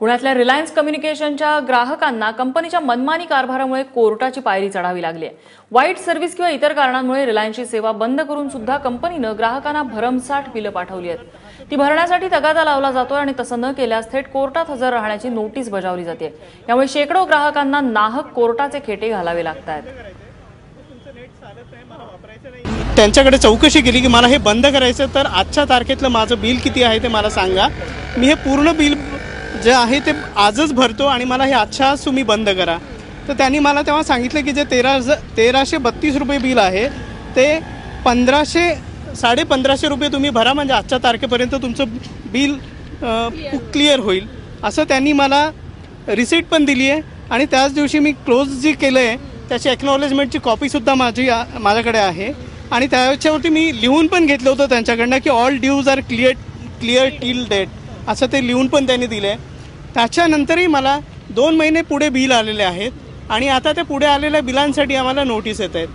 पुण्यातल्या रिलायन्स कम्युनिकेशनच्या ग्राहकांना कंपनीच्या मनमानी कारभारामुळे कोर्टाची पायरी चढावी लागली आहे. वाईट सर्व्हिस किंवा इतर कारणांमुळे रिलायन्सची सेवा बंद करून सुद्धा कंपनीनं ग्राहकांना भरमसाठ बिलं पाठवली आहेत. ती भरण्यासाठी तगादा लावला जातोय आणि तसं न केल्यास थेट कोर्टात हजर राहण्याची नोटीस बजावली जाते. यामुळे शेकडो ग्राहकांना नाहक कोर्टाचे खेटे घालावे लागत आहेत त्यांच्याकडे चौकशी केली की मला हे बंद करायचं तर आजच्या तारखेतलं माझं बिल किती आहे ते मला सांगा. मी हे पूर्ण बिल जे आहे ते आजच भरतो आणि मला हे आजच्या आज तुम्ही बंद करा. तर त्यांनी मला तेव्हा सांगितलं की जे तेरा तेराशे बत्तीस रुपये बिल आहे ते पंधराशे साडे पंधराशे रुपये तुम्ही भरा म्हणजे आजच्या तारखेपर्यंत तुमचं बिल क्लिअर होईल. असं त्यांनी मला रिसिट पण दिली आहे आणि त्याच दिवशी मी क्लोज जी केलं आहे त्याची एक्नॉलेजमेंटची कॉपीसुद्धा माझी माझ्याकडे आहे. आणि त्याच्यावरती मी लिहून पण घेतलं होतं त्यांच्याकडनं की all dues are clear clear till date असं ते लिहून पण त्यांनी दिलं आहे त्याच्यानंतरही मला दोन महिने पुढे बिल आलेले आहेत आणि आता त्या पुढे आलेल्या बिलांसाठी आम्हाला नोटीस येत आहेत.